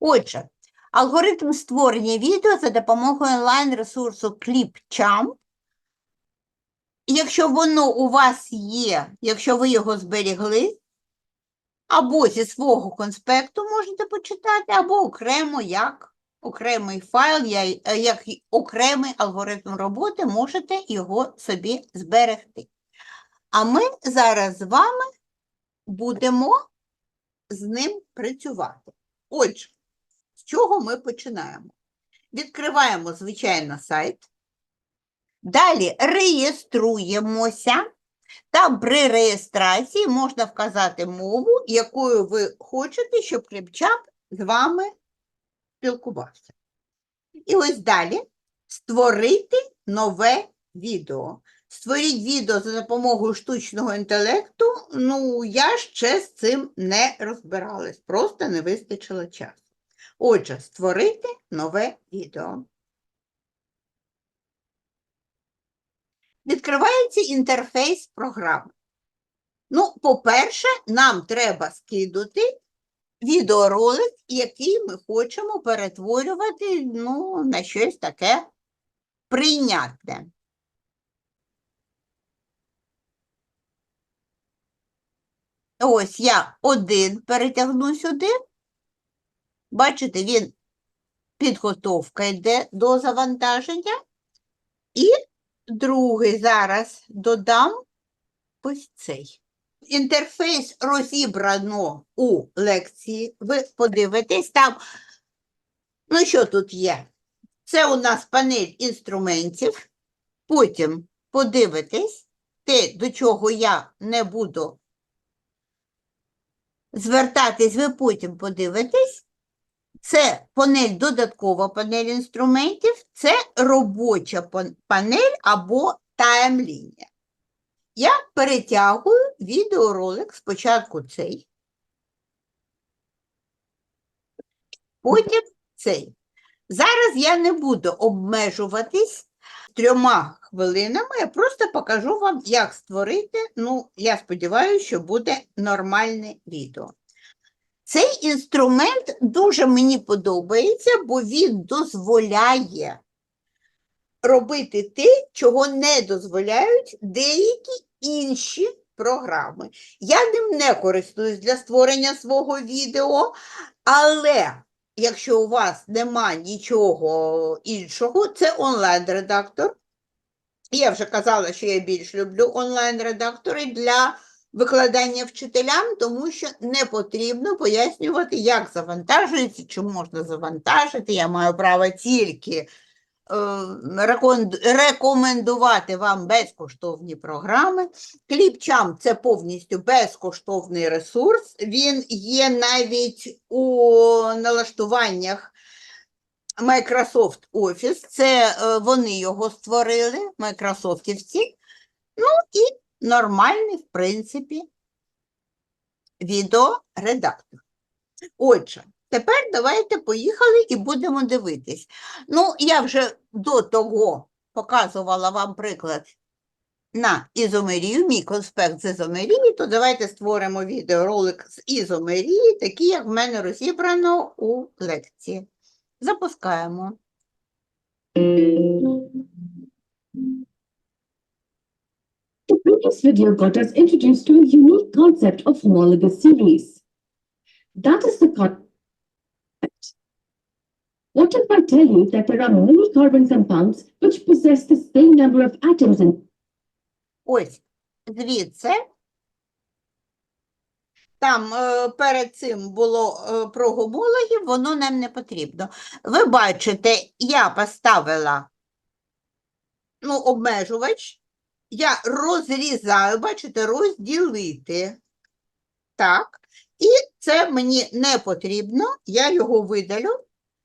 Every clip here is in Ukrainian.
Отже, алгоритм створення відео за допомогою онлайн-ресурсу ClipChamp. Якщо воно у вас є, якщо ви його зберігли, або зі свого конспекту можете почитати, або окремо як окремий файл, як окремий алгоритм роботи, можете його собі зберегти. А ми зараз з вами будемо з ним працювати. Отже, чого ми починаємо? Відкриваємо, звичайно, сайт. Далі реєструємося. Там при реєстрації можна вказати мову, якою ви хочете, щоб Кліпчап з вами спілкувався. І ось далі створити нове відео. Створіть відео за допомогою штучного інтелекту. Ну, я ще з цим не розбиралась, просто не вистачило часу. Отже, створити нове відео. Відкривається інтерфейс програми. Ну, по-перше, нам треба скидати відеоролик, який ми хочемо перетворювати ну, на щось таке прийнятне. Ось я один перетягну сюди. Бачите, він підготовка йде до завантаження. І другий зараз додам ось цей. Інтерфейс розібрано у лекції. Ви подивитесь там. Ну, що тут є? Це у нас панель інструментів. Потім подивитесь те, до чого я не буду звертатись, ви потім подивитесь. Це панель, додаткова панель інструментів, це робоча панель або таймлінія. Я перетягую відеоролик спочатку цей, потім цей. Зараз я не буду обмежуватись трьома хвилинами, я просто покажу вам, як створити. Ну, я сподіваюся, що буде нормальне відео. Цей інструмент дуже мені подобається, бо він дозволяє робити те, чого не дозволяють деякі інші програми. Я ним не користуюсь для створення свого відео, але якщо у вас нема нічого іншого, це онлайн-редактор. Я вже казала, що я більш люблю онлайн-редактори для викладання вчителям, тому що не потрібно пояснювати, як завантажується, чи можна завантажити. Я маю право тільки е, рекомендувати вам безкоштовні програми. Кліпчам це повністю безкоштовний ресурс. Він є навіть у налаштуваннях Microsoft Office. Це е, вони його створили, майкрософтівці. Ну і нормальний, в принципі, відеоредактор. Отже, тепер давайте поїхали і будемо дивитись. Ну, я вже до того показувала вам приклад на ізомерію, мій конспект з ізомерії, то давайте створимо відеоролик з ізомерії, такий, як в мене розібрано у лекції. Запускаємо. Previous video got us introduced to a unique concept of homologous series. That is the concept. What if I tell you that there are many carbon compounds which possess the same number of atoms in. Там е, перед цим було е, про гомологів, воно нам не потрібно. Ви бачите, я поставила ну, обмежувач, я розрізаю, бачите, розділити. Так. І це мені не потрібно, я його видалю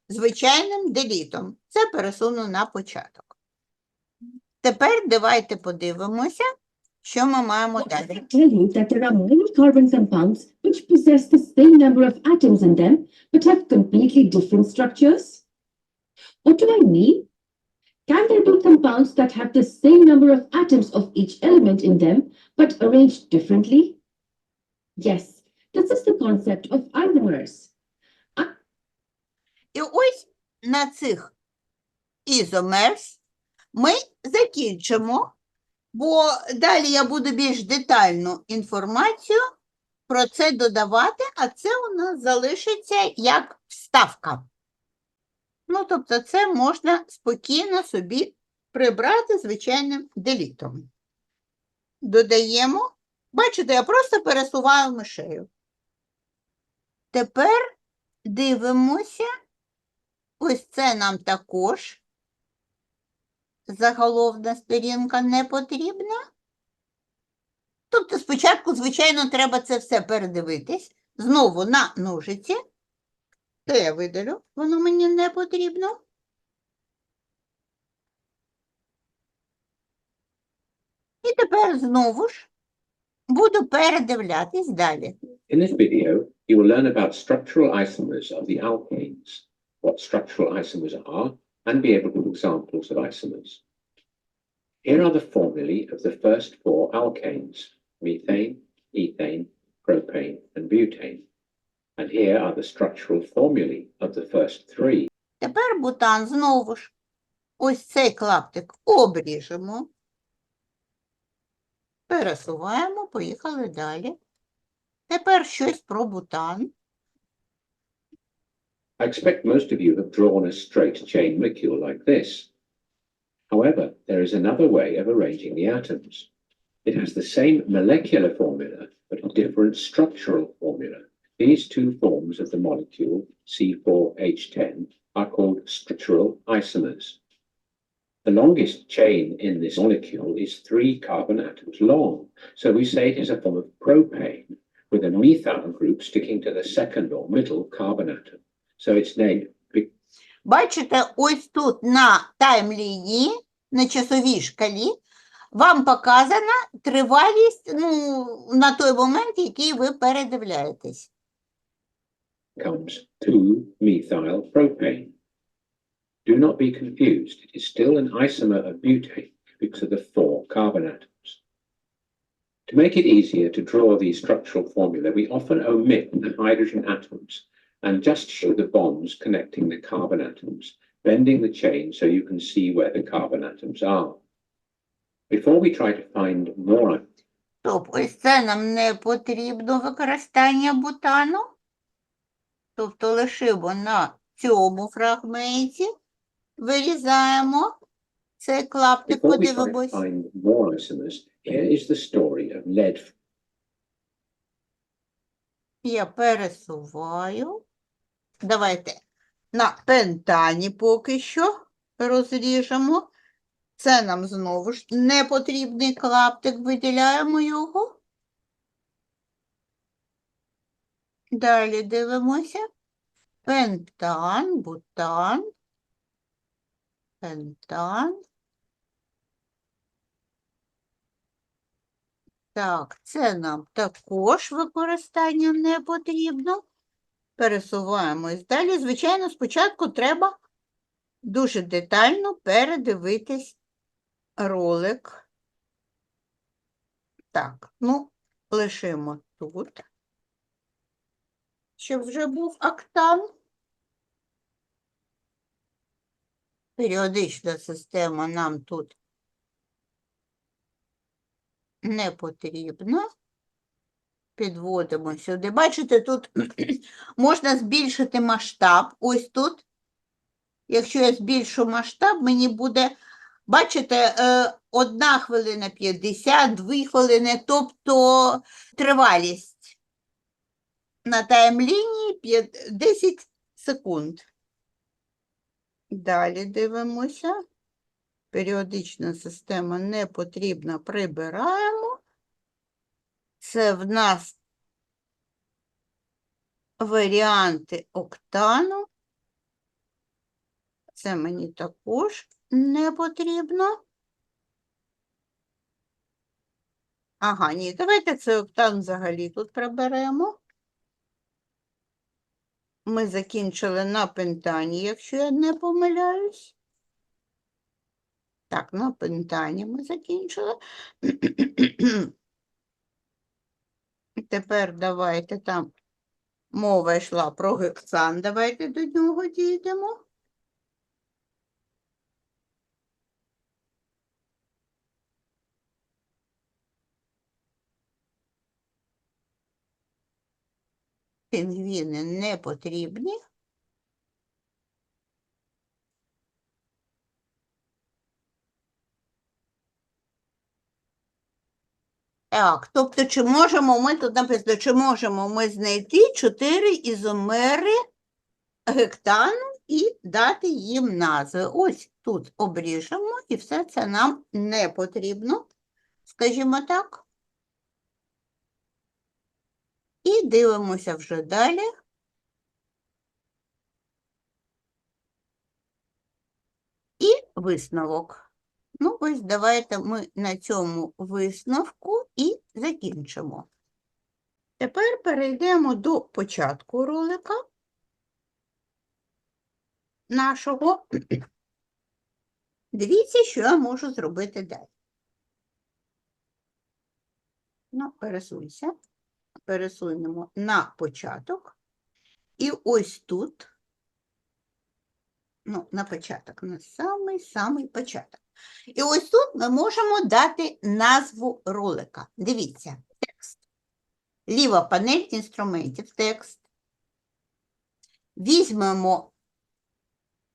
звичайним делітом. Це пересуну на початок. Тепер давайте подивимося, що ми маємо далі. tell you that there are many carbon compounds which possess the same number of atoms in them but have completely different structures? What do I mean? Compounds that have the same number of atoms of each element in them but arranged differently? Yes, this is the concept of isomers. І ось на цих ізомерс ми закінчимо, бо далі я буду більш детальну інформацію про це додавати, а це у нас залишиться як вставка. Ну, тобто, це можна спокійно собі прибрати звичайним делітом. Додаємо. Бачите, я просто пересуваю мишею. Тепер дивимося. Ось це нам також заголовна сторінка не потрібна. Тобто спочатку, звичайно, треба це все передивитись. Знову на ножиці. Це я видалю, воно мені не потрібно. І тепер знову ж буду передивлятись далі. In this video, you will learn about structural isomers of the alkanes, what structural isomers are, and be able to give examples of isomers. Here are the formulae of the first four alkanes, methane, ethane, propane, and butane. And here are the structural formulae of the first three, Тепер бутан знову ж. Ось цей клаптик обріжемо. Пересуваємо, поїхали далі. Тепер щось про бутан. I expect most of you have drawn a straight chain molecule like this. However, there is another way of arranging the atoms. It has the same molecular formula, but a different structural formula. These two forms of the molecule, C4H10, are called structural isomers. The longest chain in this molecule is three carbon atoms long, so we say it is a form of propane, with a methyl group sticking to the second or middle carbon atom. So its name Бачите, ось тут на таймлінії, на часовій шкалі, вам показана тривалість ну, на той момент, який ви передивляєтесь. comes 2-methyl propane. Do not be confused. It is still an isomer of butane because of the four carbon atoms. To make it easier to draw these structural formula, we often omit the hydrogen atoms and just show the bonds connecting the carbon atoms, bending the chain so you can see where the carbon atoms are. Before we try to find more Тобто ось це нам не потрібно використання бутану. Тобто лишимо на цьому фрагменті, вирізаємо цей клаптик, Before we try to подивимось. find more isomers, here is the story of lead Я пересуваю. Давайте на пентані поки що розріжемо. Це нам знову ж непотрібний клаптик, виділяємо його. Далі дивимося. Пентан, бутан, пентан. Так, це нам також використання не потрібно. Пересуваємось далі. Звичайно, спочатку треба дуже детально передивитись ролик. Так, ну, лишимо тут, щоб вже був октан. Періодична система нам тут не потрібна. Підводимо сюди. Бачите, тут можна збільшити масштаб. Ось тут. Якщо я збільшу масштаб, мені буде, бачите, е, одна хвилина 50, дві хвилини, тобто тривалість на таймлінії 10 секунд. Далі дивимося. Періодична система не потрібна, прибираємо. Це в нас варіанти октану. Це мені також не потрібно. Ага, ні, давайте цей октан взагалі тут приберемо. Ми закінчили на пентані, якщо я не помиляюсь. Так, на пентані ми закінчили. Тепер давайте там Мова йшла про гексан. Давайте до нього дійдемо. Пінгвіни не потрібні. Так, тобто, чи можемо ми тут написано, чи можемо ми знайти чотири ізомери гектану і дати їм назви. Ось тут обріжемо, і все це нам не потрібно, скажімо так. І дивимося вже далі. І висновок. Ну, ось давайте ми на цьому висновку і закінчимо. Тепер перейдемо до початку ролика нашого. Дивіться, що я можу зробити далі. Ну, пересуйся. Пересунемо на початок. І ось тут, ну, на початок, на самий-самий початок. І ось тут ми можемо дати назву ролика. Дивіться, текст. Ліва панель інструментів, текст. Візьмемо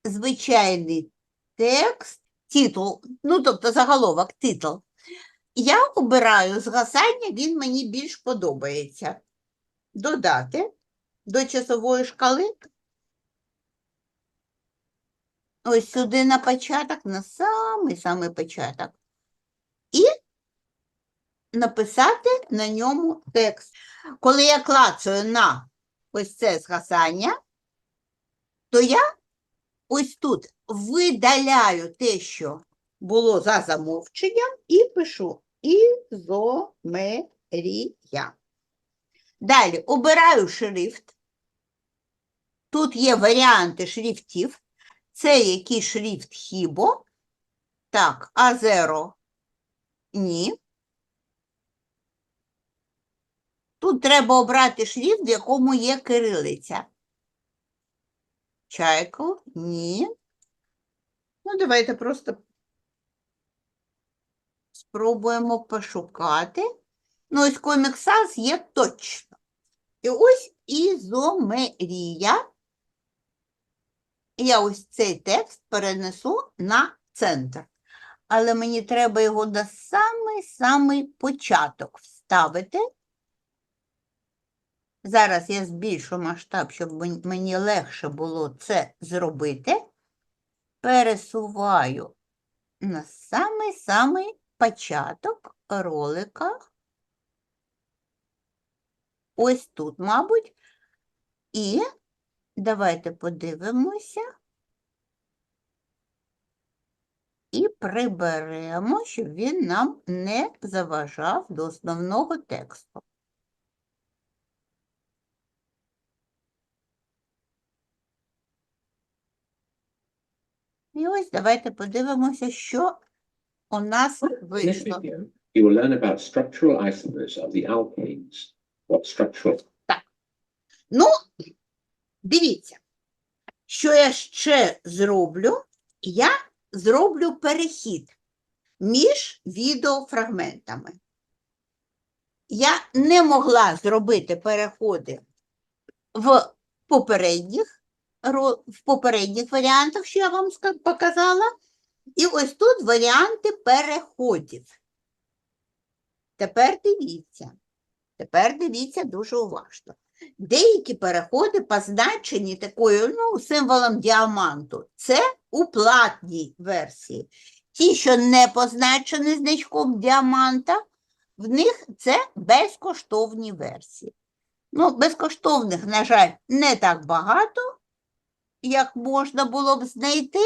звичайний текст, титул, ну, тобто заголовок, титул. Я обираю згасання, він мені більш подобається. Додати до часової шкали. Ось сюди на початок, на самий-самий початок. І написати на ньому текст. Коли я клацаю на ось це згасання, то я ось тут видаляю те, що було за замовченням, і пишу ізомерія. Далі обираю шрифт. Тут є варіанти шрифтів. Це який шрифт Хібо. Так, А0 ні. Тут треба обрати шрифт, в якому є кирилиця. Чайко, ні. Ну, давайте просто спробуємо пошукати. Ну, ось Sans є точно. І ось ізомерія. Я ось цей текст перенесу на центр. Але мені треба його на самий-самий початок вставити. Зараз я збільшу масштаб, щоб мені легше було це зробити. Пересуваю на самий-самий початок ролика. Ось тут, мабуть. І давайте подивимося. І приберемо, щоб він нам не заважав до основного тексту. І ось давайте подивимося, що у нас вийшло. you will learn about structural isomers of the alkanes. What structural Ну, дивіться, що я ще зроблю? Я зроблю перехід між відеофрагментами. Я не могла зробити переходи в попередніх, в попередніх варіантах, що я вам показала. І ось тут варіанти переходів. Тепер дивіться. Тепер дивіться дуже уважно. Деякі переходи позначені такою ну, символом діаманту. Це у платній версії. Ті, що не позначені значком діаманта, в них це безкоштовні версії. Ну, безкоштовних, на жаль, не так багато, як можна було б знайти.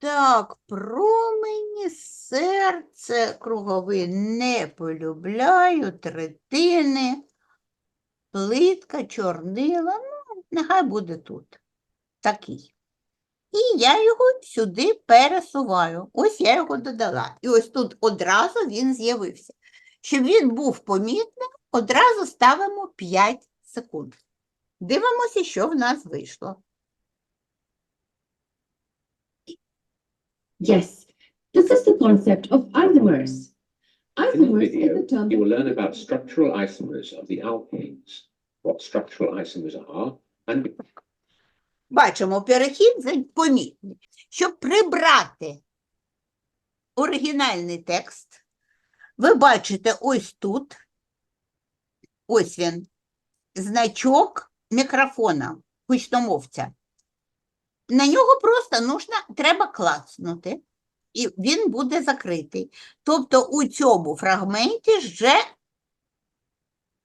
Так, промені, серце, круговий не полюбляю, третини, плитка, чорнила, ну, нехай буде тут. Такий. І я його сюди пересуваю. Ось я його додала. І ось тут одразу він з'явився. Щоб він був помітним, одразу ставимо 5 секунд. Дивимося, що в нас вийшло. Yes, this is the concept of isomers. In this Isomers is the term you will learn about structural isomers of the alkanes, what structural isomers are, and Бачимо, перехід за- помітний. Щоб прибрати оригінальний текст, ви бачите ось тут, ось він, значок мікрофона, гучномовця. На нього просто нужно, треба клацнути, і він буде закритий. Тобто у цьому фрагменті вже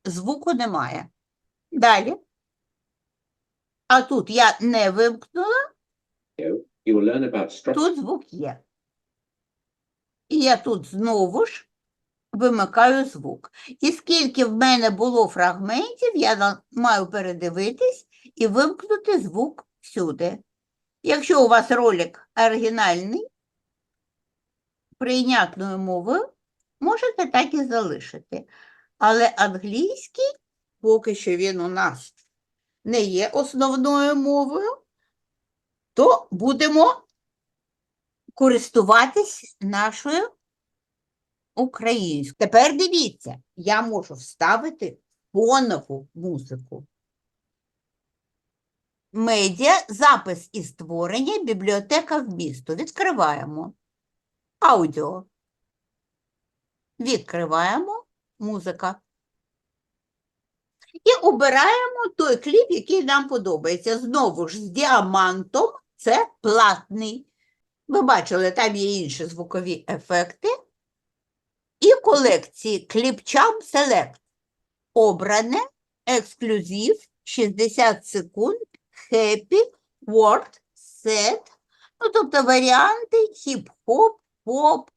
звуку немає. Далі. А тут я не вимкнула, тут звук є. І я тут знову ж вимикаю звук. І скільки в мене було фрагментів, я маю передивитись і вимкнути звук всюди. Якщо у вас ролик оригінальний, прийнятною мовою, можете так і залишити. Але англійський, поки що він у нас не є основною мовою, то будемо користуватись нашою українською. Тепер дивіться, я можу вставити фонову музику. Медіа, запис і створення, бібліотека вмісту. Відкриваємо. Аудіо. Відкриваємо музика. І обираємо той кліп, який нам подобається. Знову ж з діамантом це платний. Ви бачили, там є інші звукові ефекти. І колекції Clipchamp Select обране ексклюзив 60 секунд Happy Word Set. Ну, тобто варіанти хіп-хоп, поп,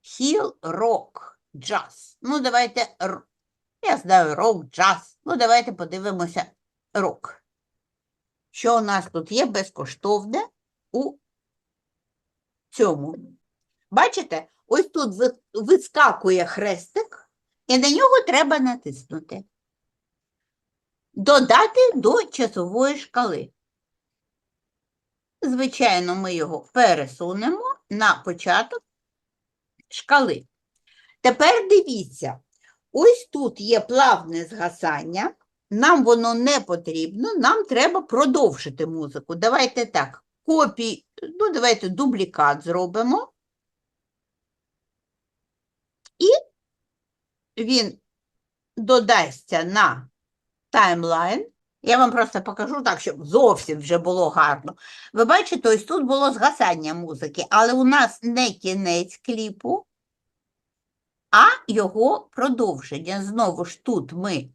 хіл, рок, джаз. Ну, давайте, я знаю, рок, джаз. Ну, давайте подивимося рок. Що у нас тут є безкоштовне у цьому. Бачите, ось тут вискакує хрестик, і на нього треба натиснути. Додати до часової шкали. Звичайно, ми його пересунемо на початок шкали. Тепер дивіться, ось тут є плавне згасання, нам воно не потрібно, нам треба продовжити музику. Давайте так, копій, ну давайте дублікат зробимо. І він додасться на таймлайн. Я вам просто покажу так, щоб зовсім вже було гарно. Ви бачите, ось тут було згасання музики, але у нас не кінець кліпу, а його продовження. Знову ж тут ми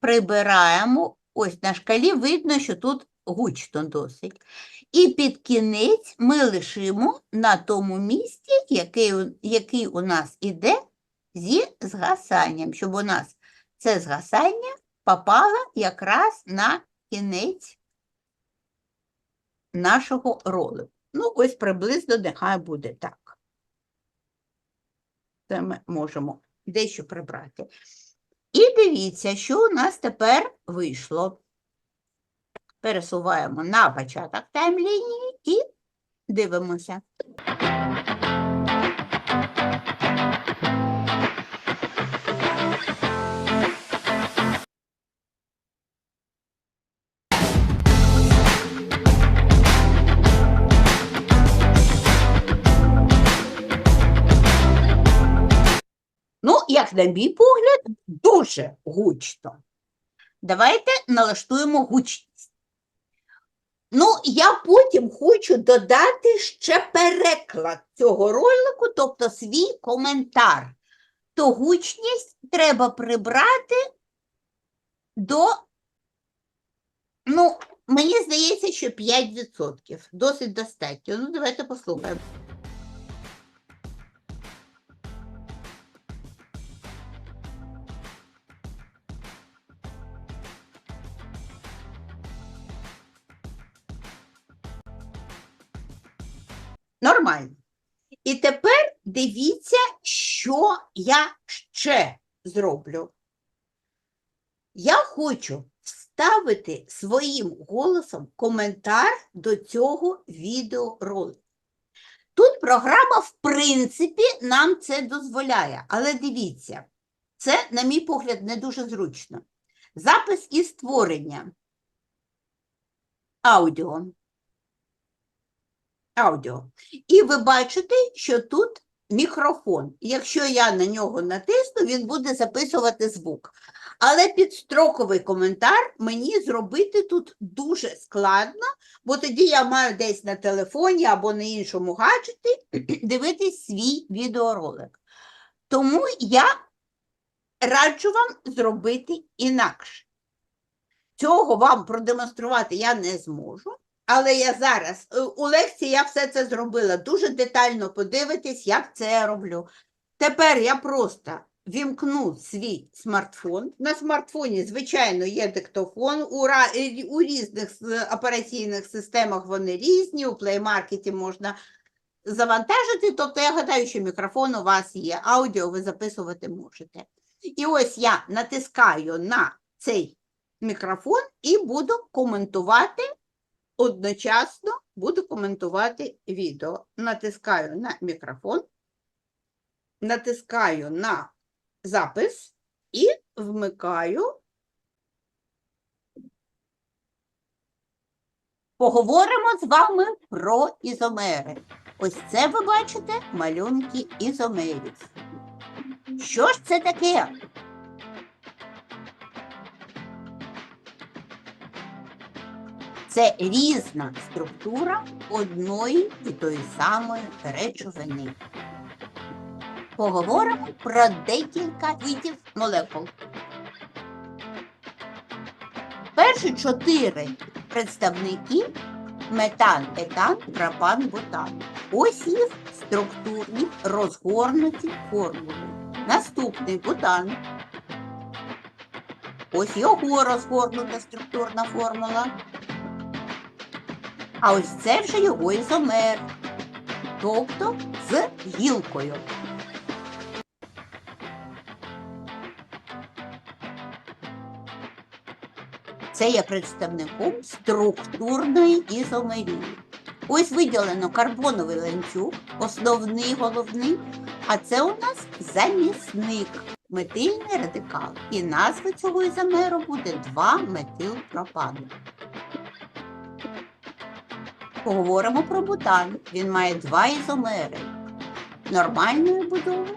прибираємо, ось на шкалі видно, що тут гучно досить. І під кінець ми лишимо на тому місці, який, який у нас іде зі згасанням, щоб у нас це згасання попало якраз на кінець нашого ролику. Ну, ось приблизно нехай буде так. Це ми можемо дещо прибрати. І дивіться, що у нас тепер вийшло. Пересуваємо на початок таймлінії і дивимося. На мій погляд, дуже гучно. Давайте налаштуємо гучність. Ну, я потім хочу додати ще переклад цього ролику, тобто свій коментар. То гучність треба прибрати до, ну, мені здається, що 5%. Досить достатньо. Ну, давайте послухаємо. Дивіться, що я ще зроблю. Я хочу вставити своїм голосом коментар до цього відеоролику. Тут програма, в принципі, нам це дозволяє, але дивіться, це, на мій погляд, не дуже зручно. Запис і створення аудіо. Аудіо. І ви бачите, що тут мікрофон. Якщо я на нього натисну, він буде записувати звук. Але підстроковий коментар мені зробити тут дуже складно, бо тоді я маю десь на телефоні або на іншому гаджеті дивитись свій відеоролик. Тому я раджу вам зробити інакше. Цього вам продемонструвати я не зможу, але я зараз е, у лекції я все це зробила. Дуже детально подивитись, як це я роблю. Тепер я просто вімкну свій смартфон. На смартфоні, звичайно, є диктофон. У, е, у різних операційних системах вони різні, у Market можна завантажити. Тобто, я гадаю, що мікрофон у вас є, аудіо ви записувати можете. І ось я натискаю на цей мікрофон і буду коментувати одночасно буду коментувати відео. Натискаю на мікрофон, натискаю на запис і вмикаю. Поговоримо з вами про ізомери. Ось це ви бачите малюнки ізомерів. Що ж це таке? Це різна структура одної і тої самої речовини. Поговоримо про декілька видів молекул. Перші чотири представники метан, етан, пропан, бутан. Ось їх структурні розгорнуті формули. Наступний бутан. Ось його розгорнута структурна формула. А ось це вже його ізомер, тобто з гілкою. Це є представником структурної ізомерії. Ось виділено карбоновий ланцюг, основний головний, а це у нас замісник, метильний радикал. І назва цього ізомеру буде 2-метилпропану. Поговоримо про бутан. Він має два ізомери нормальної будови.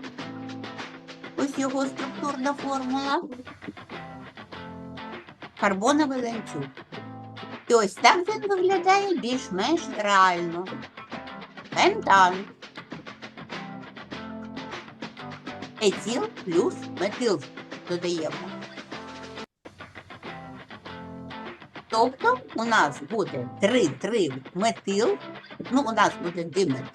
Ось його структурна формула. Карбоновий ланцюг. І ось так він виглядає більш-менш реально. Пентан. Етіл плюс метил додаємо. Тобто у нас буде 3-3 метил, ну у нас буде диметил.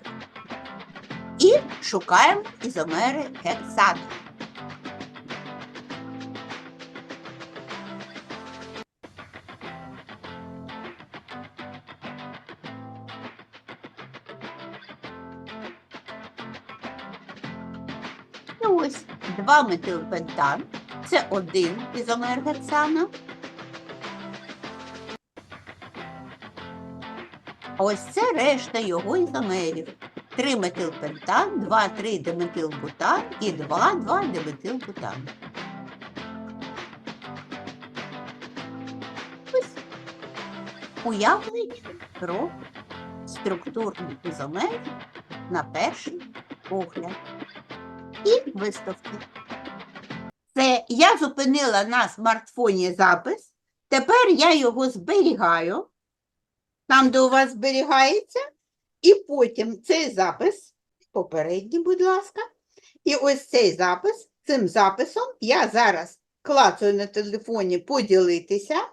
І шукаємо ізомери гексану. Ось 2 метилпентан. Це один ізомер гексана. Ось це решта його ізомерів. 3 метилпентан, 2, 3 диметилбутан і 2, 2 диметилбутан. Ось уявлення про структурний ізомер на перший погляд. І виставки. Це я зупинила на смартфоні запис. Тепер я його зберігаю там, де у вас зберігається, і потім цей запис, попередній, будь ласка, і ось цей запис, цим записом я зараз клацаю на телефоні поділитися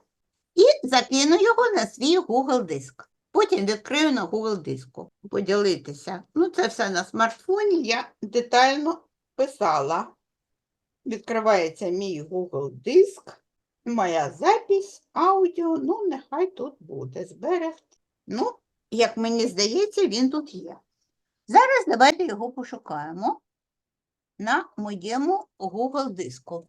і закину його на свій Google диск. Потім відкрию на Google диску. Поділитися. Ну, це все на смартфоні я детально писала. Відкривається мій Google диск. Моя запись, аудіо, ну, нехай тут буде зберегти. Ну, як мені здається, він тут є. Зараз давайте його пошукаємо на моєму Google диску.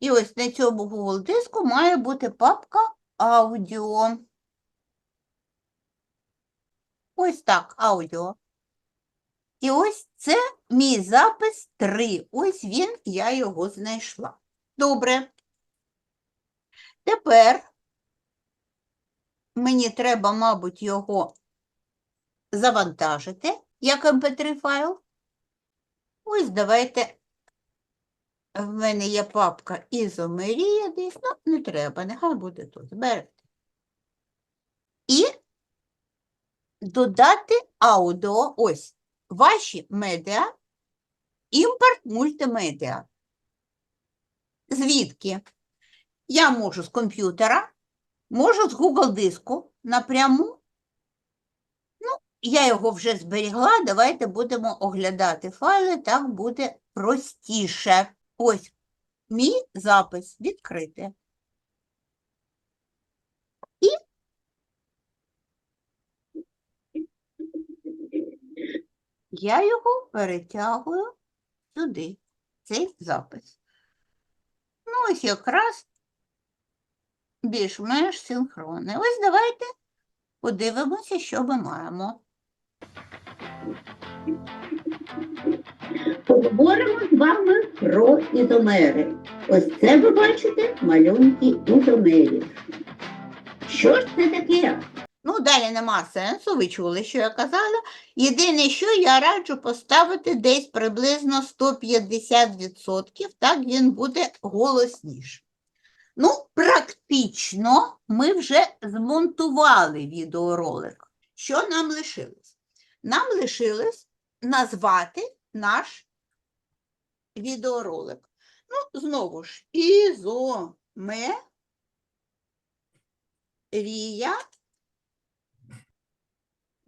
І ось на цьому Google диску має бути папка аудіо. Ось так, аудіо. І ось це мій запис 3. Ось він, я його знайшла. Добре. Тепер мені треба, мабуть, його завантажити як mp3 файл. Ось давайте. В мене є папка ізомерія десь, ну, не треба, нехай буде тут. Берете. І додати аудіо, ось, ваші медіа, імпорт мультимедіа. Звідки? Я можу з комп'ютера, можу з Google диску напряму. Ну, я його вже зберігла, давайте будемо оглядати файли, так буде простіше. Ось мій запис відкрити. Я його перетягую сюди, цей запис. Ось якраз більш-менш синхронне. Ось давайте подивимося, що ми маємо. Поговоримо з вами про ізомери. Ось це ви бачите малюнки ізомерів. Що ж це таке? Ну, далі нема сенсу, ви чули, що я казала. Єдине, що я раджу поставити десь приблизно 150%, так він буде голосніше. Ну, практично ми вже змонтували відеоролик. Що нам лишилось? Нам лишилось назвати наш відеоролик. Ну, знову ж, ізомерія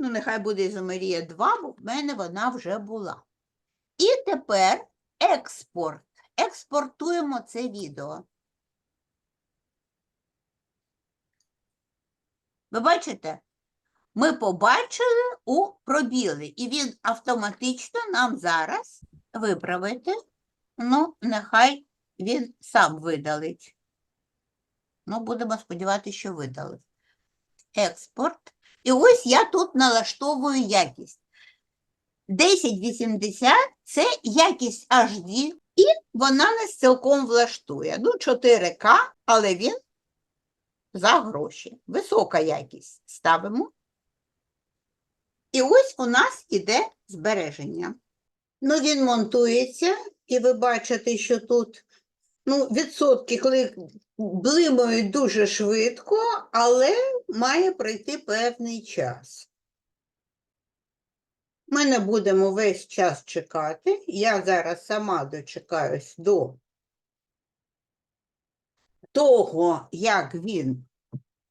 Ну, нехай буде ізомерія 2, бо в мене вона вже була. І тепер експорт. Експортуємо це відео. Ви бачите? Ми побачили у пробіли, і він автоматично нам зараз виправити. Ну, нехай він сам видалить. Ну, будемо сподіватися, що видалить. Експорт. І ось я тут налаштовую якість. 1080 це якість HD, і вона нас цілком влаштує. Ну, 4К, але він за гроші. Висока якість ставимо. І ось у нас іде збереження. Ну, він монтується, і ви бачите, що тут ну, відсотки, коли блимають дуже швидко, але має пройти певний час. Ми не будемо весь час чекати. Я зараз сама дочекаюсь до того, як він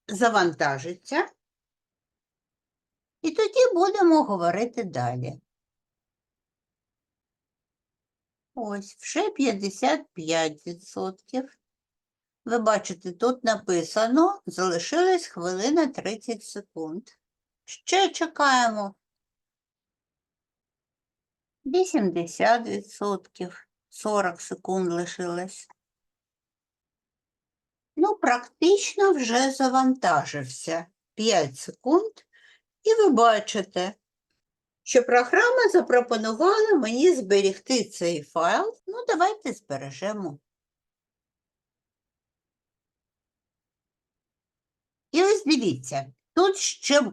завантажиться. І тоді будемо говорити далі. Ось, вже 55%. Ви бачите, тут написано, залишилась хвилина 30 секунд. Ще чекаємо. 80%, 40 секунд лишилось. Ну, практично вже завантажився 5 секунд. І ви бачите, що програма запропонувала мені зберегти цей файл. Ну, давайте збережемо. І ось дивіться, тут ще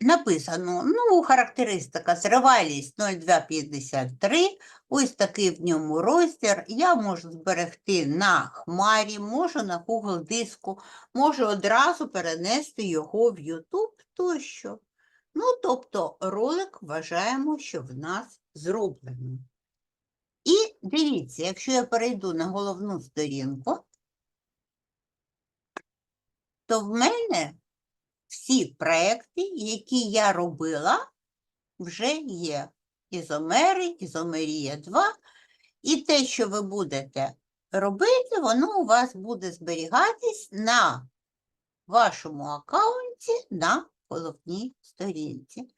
написано, ну, характеристика тривалість 0253, ось такий в ньому розтір. Я можу зберегти на хмарі, можу на Google диску, можу одразу перенести його в YouTube тощо. Ну, тобто ролик вважаємо, що в нас зроблено. І дивіться, якщо я перейду на головну сторінку, то в мене всі проекти, які я робила, вже є. Ізомери, ізомерія 2. І те, що ви будете робити, воно у вас буде зберігатись на вашому аккаунті на головній сторінці.